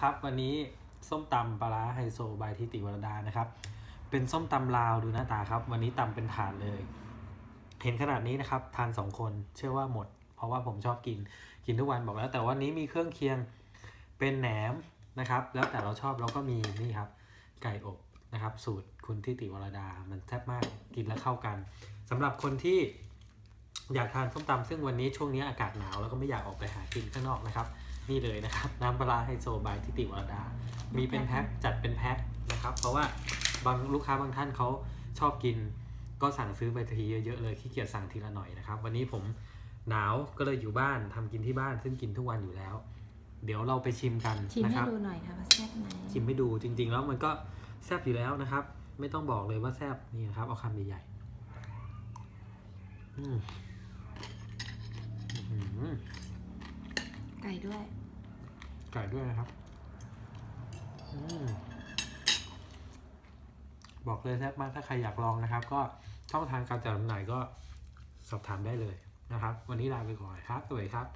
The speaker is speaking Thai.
ครับ วันนี้ส้มตำปลาร้าไฮโซบายทิติวรดานะครับ เป็นส้มตำลาวดูหน้าตาครับ วันนี้ตำเป็นถาดเลย เห็นขนาดนี้นะครับ ทานสองคนเชื่อว่าหมด เพราะว่าผมชอบกินกินทุกวันบอกแล้ว แต่วันนี้มีเครื่องเคียงเป็นแหนมนะครับ แล้วแต่เราชอบเราก็มีนี่ครับ ไก่อบนะครับ สูตรคุณทิติวรดา มันแซ่บมากกินแล้วเข้ากันสำหรับคนที่อยากทานส้มตำซึ่งวันนี้ช่วงนี้อากาศหนาวแล้วก็ไม่อยากออกไปหากินข้างนอกนะครับ นี่เลยนะครับ น้ำปลาร้าไฮโซบายทิติวรดา มีเป็นแพ็คจัดเป็นแพ็คนะครับ เพราะว่าบางลูกค้าบางท่านเขาชอบกิน ก็สั่งซื้อไปทีเยอะๆเลยขี้เกียจสั่งทีละหน่อยนะครับ วันนี้ผมหนาวก็เลยอยู่บ้านทำกินที่บ้านซึ่งกินทุกวันอยู่แล้ว เดี๋ยวเราไปชิมกันชิมนะให้ครับดูหน่อยค่ะว่าแซ่บไหมชิมให้ดูจริง ๆ แล้วมันก็แซบอยู่แล้วนะครับ ไม่ต้องบอกเลยว่าแซบนี่นะครับเอาคำใหญ่ๆอืมอื้อหือ ไก่ด้วย ไก่ด้วยนะครับอมบอกเลยแซ่บมากถ้าใครอยากลองนะครับ ก็ช่องทางการจัดจำหน่ายก็สอบถามได้เลยนะครับ วันนี้ลาไปก่อนครับสวัสดีครับ